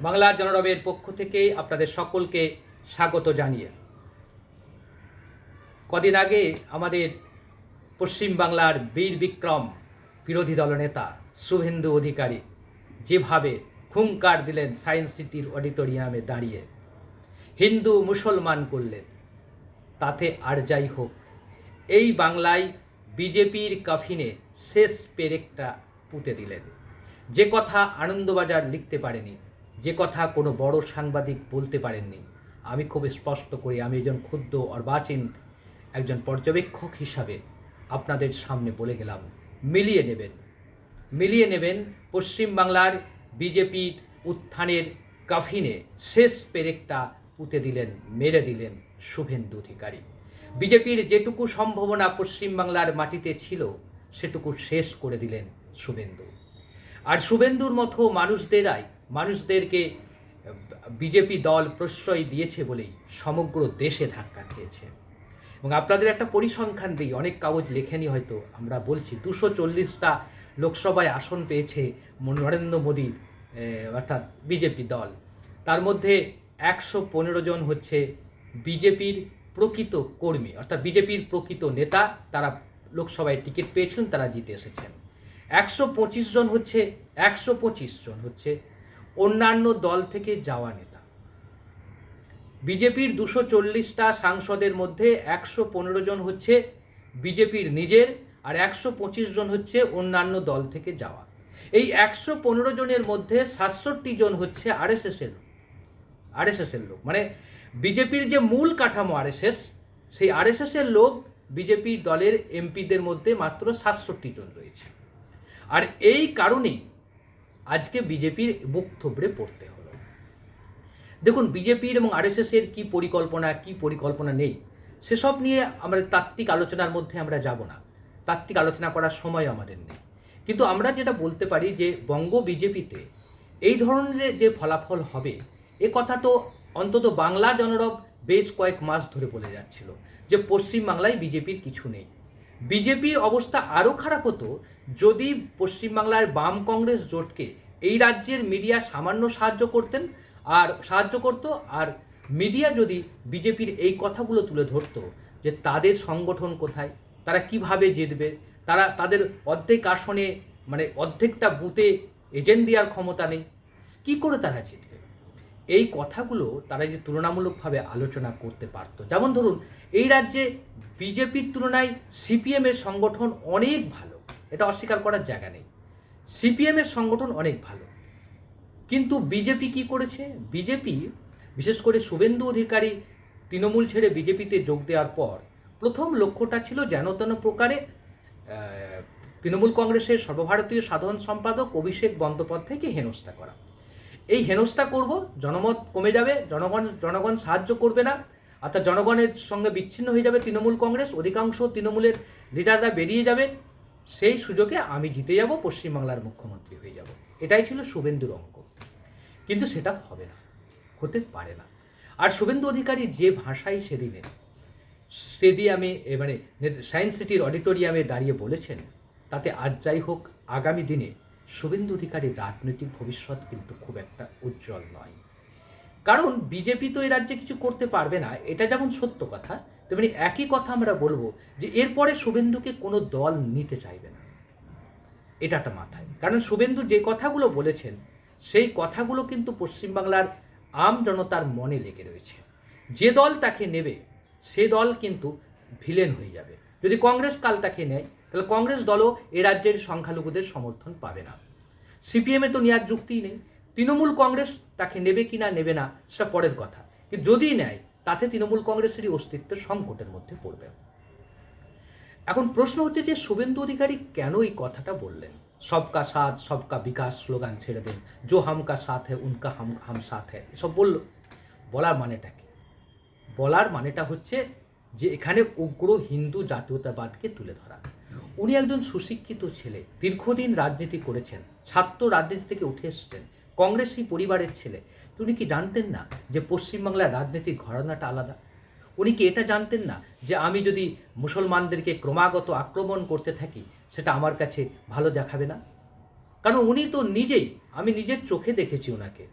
বাংলা জনরবের পক্ষ থেকে আপনাদের সকলকে স্বাগত জানিয়ে। কদিন আগে আমাদের পশ্চিম বাংলার বীর বিক্রম বিরোধী দলনেতা শুভেন্দু অধিকারী যেভাবে হুঙ্কার দিলেন সায়েন্স সিটির অডিটোরিয়ামে দাঁড়িয়ে, হিন্দু মুসলমান করলেন, তাতে আর যাই হোক, এই বাংলায় বিজেপির কাফিনে শেষ পেরেকটা পুঁতে দিলেন। যে কথা আনন্দবাজার লিখতে পারেনি যে কথা কোনো বড় সাংবাদিক বলতে পারেননি। আমি খুব স্পষ্ট করি, আমি একজন ক্ষুদ্র অর্বাচীন একজন পর্যবেক্ষক হিসাবে আপনাদের সামনে বলে গেলাম। মিলিয়ে নেবেন। মিলিয়ে নেবেন পশ্চিমবাংলার বিজেপির উত্থানের কাফিনে শেষ পেরেকটা পুঁতে দিলেন, মেরে দিলেন শুভেন্দু অধিকারী। বিজেপির যেটুকু সম্ভাবনা পশ্চিমবাংলার মাটিতে ছিল, সেটুকু শেষ করে দিলেন শুভেন্দু। আর শুভেন্দুর মতো মানুষদেরাই মানুষদেরকে বিজেপি দল প্রশ্রয় দিয়েছে বলেই সমগ্র দেশে ধাক্কা খেয়েছে। এবং আপনাদের একটা পরিসংখ্যান দিই, অনেক কাগজ লেখেনি হয়তো, আমরা বলছি। দুশো চল্লিশটা লোকসভায় আসন পেয়েছে নরেন্দ্র মোদীর অর্থাৎ বিজেপি দল। তার মধ্যে একশো পনেরো জন হচ্ছে বিজেপির প্রকৃত কর্মী, অর্থাৎ বিজেপির প্রকৃত নেতা, তারা লোকসভায় টিকিট পেয়েছেন, তারা জিতে এসেছেন। একশো পঁচিশ জন হচ্ছে, একশো পঁচিশ জন হচ্ছে অন্যান্য দল থেকে যাওয়া নেতা। বিজেপির দুশো চল্লিশটা সাংসদের মধ্যে একশো পনেরো জন হচ্ছে বিজেপির নিজের আর একশো পঁচিশ জন হচ্ছে অন্যান্য দল থেকে যাওয়া। এই একশো পনেরো জনের মধ্যে সাতষট্টি জন হচ্ছে আরএসএসের আরএসএসের লোক মানে বিজেপির যে মূল কাঠামো আরএসএস, সেই আরএসএসের লোক বিজেপি দলের এমপিদের মধ্যে মাত্র সাতষট্টি জন রয়েছে। আর এই কারণেই আজকে বিজেপির বুক থুবড়ে পড়তে হলো। দেখুন, বিজেপির এবং আরএসএসের কি পরিকল্পনা কি পরিকল্পনা নেই, সেসব নিয়ে আমাদের তাত্ত্বিক আলোচনার মধ্যে আমরা যাব না। তাত্ত্বিক আলোচনা করার সময় আমাদের নেই। কিন্তু আমরা যেটা বলতে পারি যে, বঙ্গ বিজেপিতে এই ধরনের যে ফলাফল হবে, এ কথা তো অন্তত বাংলা জনরব বেশ কয়েক মাস ধরে বলে যাচ্ছিল যে, পশ্চিমবাংলায় বিজেপির কিছু নেই। বিজেপির অবস্থা আরও খারাপ হতো যদি পশ্চিমবাংলার বাম কংগ্রেস জোটকে এই রাজ্যের মিডিয়া সামান্য সাহায্য করতেন আর সাহায্য করত, আর মিডিয়া যদি বিজেপির এই কথাগুলো তুলে ধরতো যে তাদের সংগঠন কোথায়, তারা কীভাবে জিতবে, তারা, তাদের অর্ধেক আসনে মানে অর্ধেকটা বুথে এজেন্ট দেওয়ার ক্ষমতা নেই, কী করে তারা জিতবে? এই কথাগুলো তারা যে তুলনামূলকভাবে আলোচনা করতে পারতো। যেমন ধরুন, এই রাজ্যে বিজেপির তুলনায় সিপিএমের সংগঠন অনেক ভালো। এটা অস্বীকার করার জায়গা নেই। সিপিএমের সংগঠন অনেক ভালো। কিন্তু বিজেপি কি করেছে? বিজেপি, বিশেষ করে শুভেন্দু অধিকারী তৃণমূল ছেড়ে বিজেপিতে যোগ দেওয়ার পর প্রথম লক্ষ্যটা ছিল যেন তেন প্রকারে তৃণমূল কংগ্রেসের সর্বভারতীয় সাধারণ সম্পাদক অভিষেক বন্দ্যোপাধ্যায়কে হেনস্থা করা। এই হেনস্থা করব, জনমত কমে যাবে, জনগণ জনগণ সাহায্য করবে না। অর্থাৎ জনগণের সঙ্গে বিচ্ছিন্ন হয়ে যাবে তৃণমূল কংগ্রেস, অধিকাংশ তৃণমূলের লিডাররা বেরিয়ে যাবে। সেই সুযোগে আমি জিতে যাব, পশ্চিমবাংলার মুখ্যমন্ত্রী হয়ে যাব। এটাই ছিল শুভেন্দুর অঙ্ক। কিন্তু সেটা হবে না, হতে পারে না। আর শুভেন্দু অধিকারী যে ভাষায় সেদিনে স্টেডিয়ামে মানে সায়েন্স সিটির অডিটোরিয়ামে দাঁড়িয়ে বলেছেন, তাতে আজ যাই হোক, আগামী দিনে শুভেন্দু অধিকারীর রাজনৈতিক ভবিষ্যৎ কিন্তু খুব একটা উজ্জ্বল নয়। কারণ বিজেপি তো এই রাজ্যে কিছু করতে পারবে না, এটা যেমন সত্য কথা, তেমনি একই কথা আমরা বলব যে এরপরে শুভেন্দুকে কোনো দল নিতে চাইবে না। এটা একটা মাথায়। কারণ শুভেন্দু যে কথাগুলো বলেছেন, সেই কথাগুলো কিন্তু পশ্চিমবাংলার আম জনতার মনে লেগে রয়েছে। যে দল তাকে নেবে, সে দল কিন্তু ভিলেন হয়ে যাবে। যদি কংগ্রেস কাল তাকে নেয়, তাহলে কংগ্রেস দলও এ রাজ্যের সংখ্যালঘুদের সমর্থন পাবে না। সিপিএমে তো নেওয়ার যুক্তিই নেই। তৃণমূল কংগ্রেস তাকে নেবে কি না, নেবে না, সেটা পরের কথা। কিন্তু যদি নেয়, তাতে তৃণমূল কংগ্রেসেরই অস্তিত্ব সংকটের মধ্যে পড়বে। এখন প্রশ্ন হচ্ছে যে শুভেন্দু অধিকারী কেন এই কথাটা বললেন? সবকা সাথ, সবকা বিকাশ স্লোগান ছেড়ে দেন। জো হামকা সাথ হ্যাঁ উনকা হাম হাম সাথ হ্যাঁ এসব বলল। বলার মানেটা কি? বলার মানেটা হচ্ছে যে এখানে উগ্র হিন্দু জাতীয়তাবাদকে তুলে ধরা। উনি একজন সুশিক্ষিত ছেলে, দীর্ঘদিন রাজনীতি করেছেন ছাত্র রাজনীতি থেকে উঠে এসেছেন। কংগ্রেসি পরিবারের ছেলে। উনি কি জানতেন না যে পশ্চিমবাংলার রাজনীতির ঘরানাটা আলাদা? উনি কি এটা জানতেন না যে আমি যদি মুসলমানদেরকে ক্রমাগত আক্রমণ করতে থাকি, সেটা আমার কাছে ভালো দেখাবে না? কারণ উনি তো নিজেই, আমি নিজের চোখে দেখেছি ওনাকে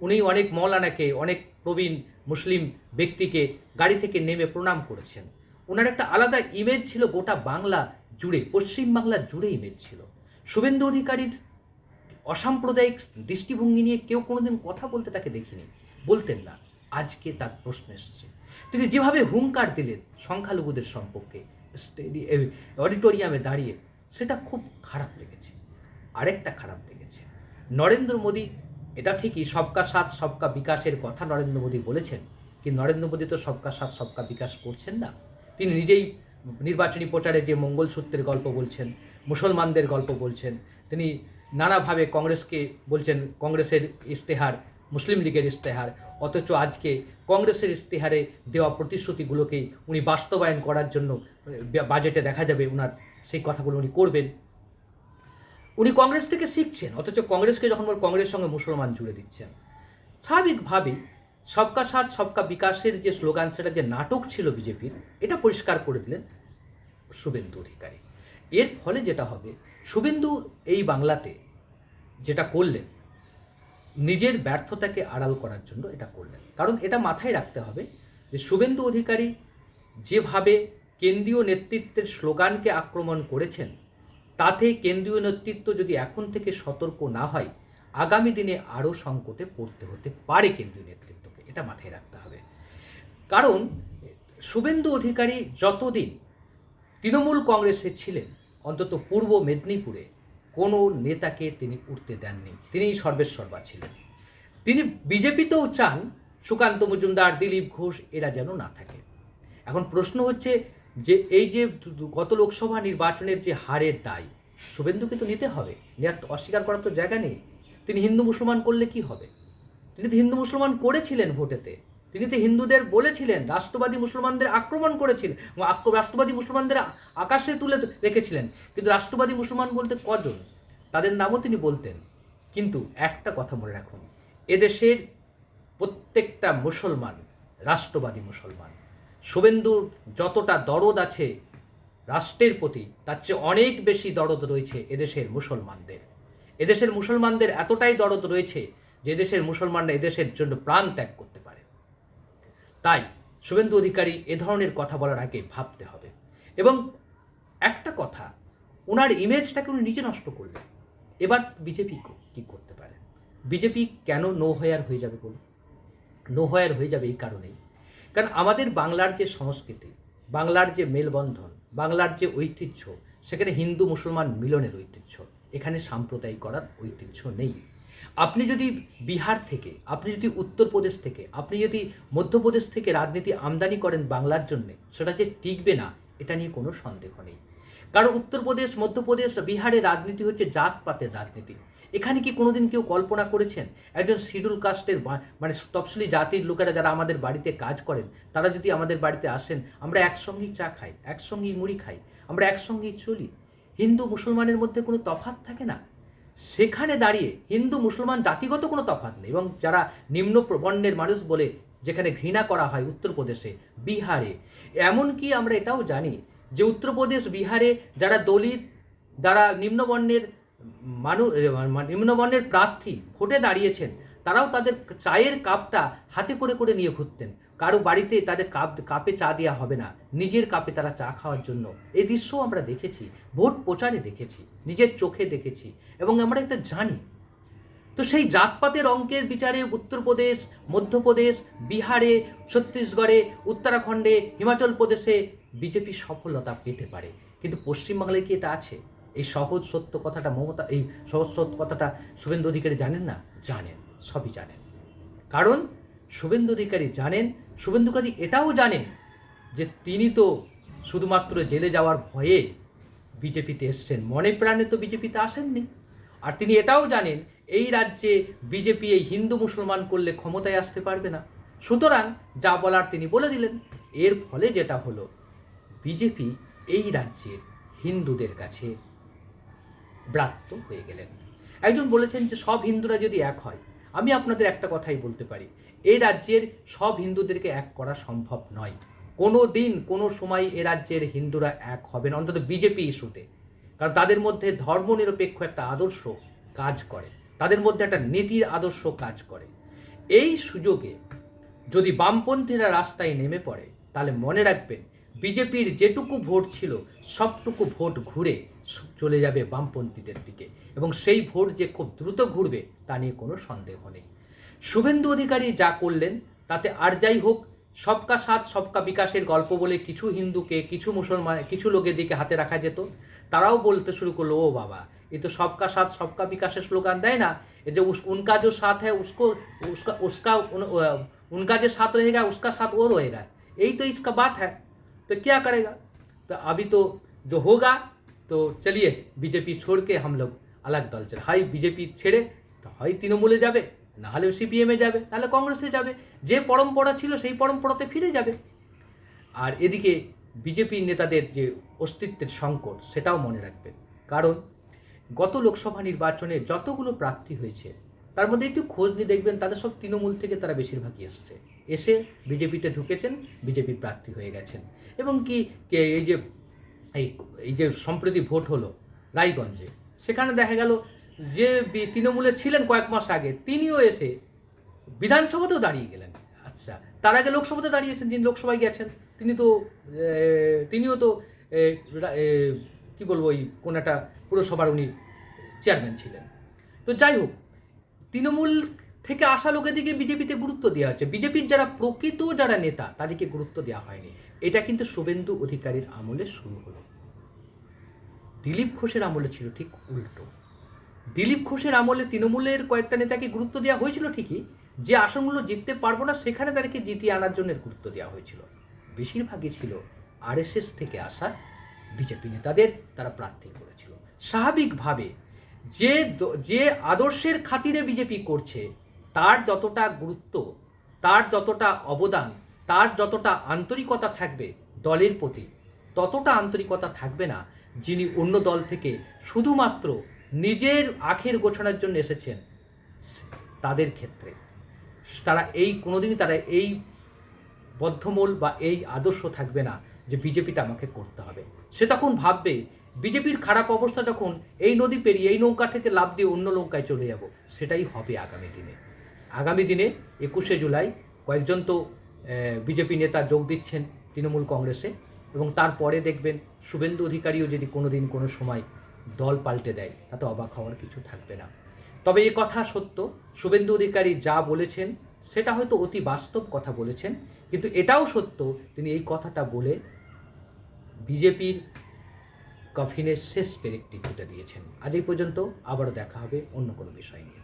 উনি অনেক মৌলানাকে, অনেক প্রবীণ মুসলিম ব্যক্তিকে গাড়ি থেকে নেমে প্রণাম করেছেন। ওনার একটা আলাদা ইমেজ ছিল গোটা বাংলা জুড়ে পশ্চিম বাংলা জুড়ে ইমেজ ছিল। শুভেন্দু অধিকারীর অসাম্প্রদায়িক দৃষ্টিভঙ্গি নিয়ে কেউ কোনোদিন কথা বলতে তাকে দেখিনি। বলতেন না, আজকে তার প্রশ্ন এসছে। তিনি যেভাবে হুঙ্কার দিলেন সংখ্যালঘুদের সম্পর্কে অডিটোরিয়ামে দাঁড়িয়ে, সেটা খুব খারাপ লেগেছে। আরেকটা খারাপ লেগেছে। নরেন্দ্র মোদী, এটা ঠিকই, সবকা সাথ, সবকা বিকাশের কথা নরেন্দ্র মোদী বলেছেন, কিন্তু নরেন্দ্র মোদী তো সবকা সাথ, সবকা বিকাশ করছেন না। তিনি নিজেই নির্বাচনী প্রচারে যে মঙ্গলসূত্রের গল্প বলছেন, মুসলমানদের গল্প বলছেন, তিনি নানাভাবে কংগ্রেসকে বলছেন, কংগ্রেসের ইশতেহার, মুসলিম লীগের ইশতেহার, অথচ আজকে কংগ্রেসের ইশতেহারে দেওয়া প্রতিশ্রুতিগুলোকেই উনি বাস্তবায়ন করার জন্য বাজেটে দেখা যাবে ওনার সেই কথাগুলো উনি করবেন। উনি কংগ্রেস থেকে শিখছেন, অথচ কংগ্রেসকে যখন বল, কংগ্রেসের সঙ্গে মুসলমান জুড়ে দিচ্ছেন। স্বাভাবিকভাবেই সবকা সাথ, সবকা বিকাশের যে স্লোগান, সেটা যে নাটক ছিল বিজেপির, এটা পরিষ্কার করে দিলেন শুভেন্দু অধিকারী। এর ফলে যেটা হবে শুভেন্দু এই বাংলাতে যেটা করলেন, নিজের ব্যর্থতাকে আড়াল করার জন্য এটা করলেন। কারণ এটা মাথায় রাখতে হবে যে শুভেন্দু অধিকারী যেভাবে কেন্দ্রীয় নেতৃত্বের স্লোগানকে আক্রমণ করেছেন, তাতে কেন্দ্রীয় নেতৃত্ব যদি এখন থেকে সতর্ক না হয়, আগামী দিনে আরও সংকটে পড়তে হতে পারে কেন্দ্রীয় নেতৃত্বকে। এটা মাথায় রাখতে হবে। কারণ শুভেন্দু অধিকারী যতদিন তৃণমূল কংগ্রেসে ছিলেন অন্তত পূর্ব মেদিনীপুরে কোনো নেতাকে তিনি উঠতে দেননি। তিনিই সর্বেশ্বরবা ছিলেন। তিনি বিজেপিতেও চান সুকান্ত মজুমদার, দিলীপ ঘোষ এরা যেন না থাকে। এখন প্রশ্ন হচ্ছে যে এই যে গত লোকসভা নির্বাচনের যে হারের দায়, শুভেন্দুকে তো নিতে হবে। নেওয়ার অস্বীকার করার তো জায়গা নেই। তিনি হিন্দু মুসলমান করলে কি হবে? তিনি তো হিন্দু মুসলমান করেছিলেন ভোটেতে। তিনি তো হিন্দুদের বলেছিলেন, রাষ্ট্রবাদী মুসলমানদের আক্রমণ করেছিলেন রাষ্ট্রবাদী মুসলমানদের আকাশে তুলে রেখেছিলেন। কিন্তু রাষ্ট্রবাদী মুসলমান বলতে কজন? তাদের নামও তিনি বলতেন। কিন্তু একটা কথা মনে রাখুন, এদেশের প্রত্যেকটা মুসলমান রাষ্ট্রবাদী মুসলমান। শুভেন্দুর যতটা দরদ আছে রাষ্ট্রের প্রতি, তার চেয়ে অনেক বেশি দরদ রয়েছে এদেশের মুসলমানদের। এদেশের মুসলমানদের এতটাই দরদ রয়েছে যে এদেশের মুসলমানরা এদেশের জন্য প্রাণ ত্যাগ পারে তাই শুভেন্দু অধিকারী এ ধরনের কথা বলার আগে ভাবতে হবে। এবং একটা কথা ওনার ইমেজটাকে উনি নিজে নষ্ট করলেন। এবার বিজেপি কি করতে পারে? বিজেপি কেন নো হয়ার হয়ে যাবে বলুন? নো হয়ার হয়ে যাবে এই কারণেই। কারণ আমাদের বাংলার যে সংস্কৃতি, বাংলার যে মেলবন্ধন, বাংলার যে ঐতিহ্য, সেখানে হিন্দু মুসলমান মিলনের ঐতিহ্য, এখানে সাম্প্রদায়িক করার ঐতিহ্য নেই। আপনি যদি বিহার থেকে, আপনি যদি উত্তরপ্রদেশ থেকে, আপনি যদি মধ্যপ্রদেশ থেকে রাজনীতি আমদানি করেন বাংলার জন্য, সেটা যে টিকবে না, এটা নিয়ে কোনো সন্দেহ নেই। কারণ উত্তরপ্রদেশ, মধ্যপ্রদেশ, বিহারে রাজনীতি হচ্ছে জাতপাতের রাজনীতি। এখানে কি কোনোদিন কেউ কল্পনা করেছেন? একজন শিডিউল কাস্টের মানে তফসিলি জাতির লোকেরা যারা আমাদের বাড়িতে কাজ করেন, তারা যদি আমাদের বাড়িতে আসেন, আমরা একসঙ্গেই চা খাই, একসঙ্গেই মুড়ি খাই, আমরা একসঙ্গেই চলি। হিন্দু, মুসলমানের মধ্যে কোনো তফাৎ থাকে না? সেখানে দাঁড়িয়ে হিন্দু, মুসলমান, জাতিগত কোনো তফাৎ নেই এবং যারা নিম্ন বর্ণের মানুষ বলে যেখানে ঘৃণা করা হয় উত্তরপ্রদেশে, বিহারে। এমনকি আমরা এটাও জানি যে উত্তরপ্রদেশ, বিহারে যারা দলিত, যারা নিম্নবর্ণের মানুষ নিম্নবর্ণের প্রার্থী ভোটে দাঁড়িয়েছেন, তারাও তাদের চায়ের কাপটা হাতে করে করে নিয়ে ঘুরতেন। কারও বাড়িতে তাদের কাপ, কাপে চা দেওয়া হবে না। নিজের কাপে তারা চা খাওয়ার জন্য। এই দৃশ্য আমরা দেখেছি, ভোট প্রচারে দেখেছি, নিজের চোখে দেখেছি এবং আমরা এটা জানি। তো সেই জাতপাতের অঙ্কের বিচারে উত্তরপ্রদেশ, মধ্যপ্রদেশ, বিহারে, ছত্তিশগড়ে, উত্তরাখণ্ডে, হিমাচল প্রদেশে বিজেপি সফলতা পেতে পারে। কিন্তু পশ্চিমবাংলায় কি এটা আছে? এই সহজ সত্য কথাটা মমতা, এই সহজ সত্য কথাটা শুভেন্দু অধিকারী জানেন না? জানেন, সবই জানেন। কারণ শুভেন্দু অধিকারী জানেন শুভেন্দু অধিকারী এটাও জানেন যে তিনি তো শুধুমাত্র জেলে যাওয়ার ভয়ে বিজেপিতে এসছেন। মনে প্রাণে তো বিজেপিতে আসেননি। আর তিনি এটাও জানেন, এই রাজ্যে বিজেপি এই হিন্দু মুসলমান করলে ক্ষমতায় আসতে পারবে না। সুতরাং যা বলার তিনি বলে দিলেন। এর ফলে যেটা হলো, বিজেপি এই রাজ্যের হিন্দুদের কাছে ব্রাত্য হয়ে গেলেন। একজন বলেছেন যে সব হিন্দুরা যদি এক হয় আমি আপনাদের একটা কথাই বলতে পারি। এই রাজ্যের সব হিন্দুদেরকে এক করা সম্ভব নয়। কোনো দিন, কোনো সময় এ রাজ্যের হিন্দুরা এক হবে না, অন্তত বিজেপি ইস্যুতে। কারণ তাদের মধ্যে ধর্মনিরপেক্ষ একটা আদর্শ কাজ করে। তাদের মধ্যে একটা নীতির আদর্শ কাজ করে। এই সুযোগে যদি বামপন্থীরা রাস্তায় নেমে পড়ে, তাহলে মনে রাখবেন বিজেপির যেটুকু ভোট ছিল, সবটুকু ভোট ঘুরে চলে যাবে বামপন্থীদের দিকে। এবং সেই ভোট যে খুব দ্রুত ঘুরবে, তা নিয়ে কোনো সন্দেহ নেই। শুভেন্দু অধিকারী যা করলেন, তাতে আর যাই হোক, সবকা সাথ, সবকা বিকাশের গল্প বলে কিছু হিন্দুকে, কিছু মুসলমান, কিছু লোকের দিকে হাতে রাখা যেত। তারাও বলতে শুরু করল, ও বাবা, এ তো সবকা সাথ, সবকা বিকাশের স্লোগান দেয় না? এ যে উনকা যে সাথ হ্যাঁ উসকো, উসকা উসকা উনকা যে সাথ রয়েগা উসকা সাথ ও রয়েগা এই তো ইসকা বাত হ্যাঁ तो क्या करेगा तो अभी तो जो होगा তো চলিয়ে বিজেপি छोड़के हम लोग अलग দল চলে হয় বিজেপি ছেড়ে তো হয় তৃণমূলে যাবে না হলে সিপিএমে যাবে নাহলে কংগ্রেসে যাবে যে পরম্পরা ছিল সেই পরম্পরাতে ফিরে যাবে আর এদিকে বিজেপি নেতাদের যে অস্তিত্বের সংকট সেটাও মনে রাখবেন কারণ গত লোকসভা নির্বাচনে যতগুলো প্রার্থী হয়েছে তার মধ্যে একটু খোঁজ নিয়ে দেখবেন তাদের সব তৃণমূল থেকে তারা বেশিরভাগই এসছে। এসে বিজেপিতে ঢুকেছেন, বিজেপির প্রার্থী হয়ে গেছেন। এবং কি এই যে, এই এই যে সম্প্রতি ভোট হলো রায়গঞ্জে, সেখানে দেখা গেল যে তৃণমূলে ছিলেন কয়েক মাস আগে, তিনিও এসে বিধানসভাতেও দাঁড়িয়ে গেলেন। আচ্ছা তার আগে লোকসভাতে দাঁড়িয়েছেন, যিনি লোকসভায় গেছেন, তিনি তো তিনিও তো কি বলব, ওই কোন একটা পুরসভার উনি চেয়ারম্যান ছিলেন। তো যাই হোক তৃণমূল থেকে আসা লোকের দিকে বিজেপিতে গুরুত্ব দেওয়া হচ্ছে। বিজেপির যারা প্রকৃত যারা নেতা, তাদেরকে গুরুত্ব দেওয়া হয়নি। এটা কিন্তু শুভেন্দু অধিকারীর আমলে শুরু হলো। দিলীপ ঘোষের আমলে ছিল ঠিক উল্টো। দিলীপ ঘোষের আমলে তৃণমূলের কয়েকটা নেতাকে গুরুত্ব দেওয়া হয়েছিল ঠিকই, যে আসনগুলো জিততে পারব না সেখানে তাদেরকে জিতিয়ে আনার জন্য গুরুত্ব দেওয়া হয়েছিল। বেশিরভাগই ছিল আরএসএস থেকে আসা বিজেপি নেতাদের তারা প্রার্থী করেছিল। স্বাভাবিকভাবে যে যে আদর্শের খাতিরে বিজেপি করছে, তার যতটা গুরুত্ব, তার যতটা অবদান, তার যতটা আন্তরিকতা থাকবে দলের প্রতি, ততটা আন্তরিকতা থাকবে না যিনি অন্য দল থেকে শুধুমাত্র নিজের আখের গোছানোর জন্য এসেছেন তাদের ক্ষেত্রে। তারা এই, কোনোদিনই তারা এই বদ্ধমূল বা এই আদর্শ থাকবে না যে বিজেপিটা আমাকে করতে হবে। সে তখন ভাববে বিজেপির খারাপ অবস্থা যখন এই নদী পেরিয়ে এই নৌকা থেকে লাভ দিয়ে অন্য নৌকায় চলে যাব, সেটাই হবে আগামী দিনে। আগামী দিনে একুশে জুলাই কয়েকজন তো বিজেপি নেতা যোগ দিচ্ছেন তৃণমূল কংগ্রেসে এবং তারপরে দেখবেন শুভেন্দু অধিকারীও যদি কোনো দিন কোনো সময় দল পাল্টে দেয় তাতে অবাক হওয়ার কিছু থাকবে না। তবে এ কথা সত্য, শুভেন্দু অধিকারী যা বলেছেন, সেটা হয়তো অতি বাস্তব কথা বলেছেন, কিন্তু এটাও সত্য, তিনি এই কথাটা বলে বিজেপির কফিনের শেষ পেরেকটি ঘুটে দিয়েছেন। আজ এই পর্যন্ত আবারও দেখা হবে অন্য কোনো বিষয় নিয়ে।